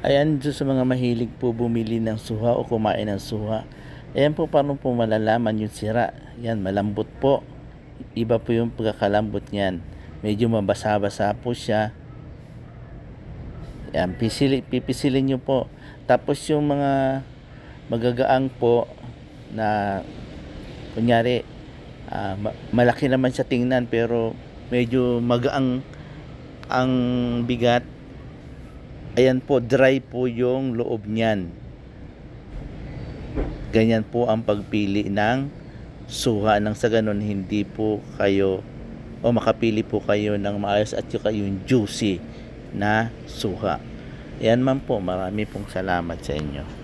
Ayan, doon sa mga mahilig po bumili ng suha o kumain ng suha. Ayan po paano po malalaman yung sira. Yan, malambot po. Iba po yung pagkakalambot niyan. Medyo mabasa-basa po siya. Yan, pisili, pipisilin nyo po. Tapos yung mga magagaang po na kunyari ma- malaki naman siya tingnan pero medyo magaang ang bigat ayan po dry po yung loob niyan. Ganyan po ang pagpili ng suha nang sa ganun hindi po kayo o makapili po kayo ng maayos at saka yung juicy na suha yan man po marami pong salamat sa inyo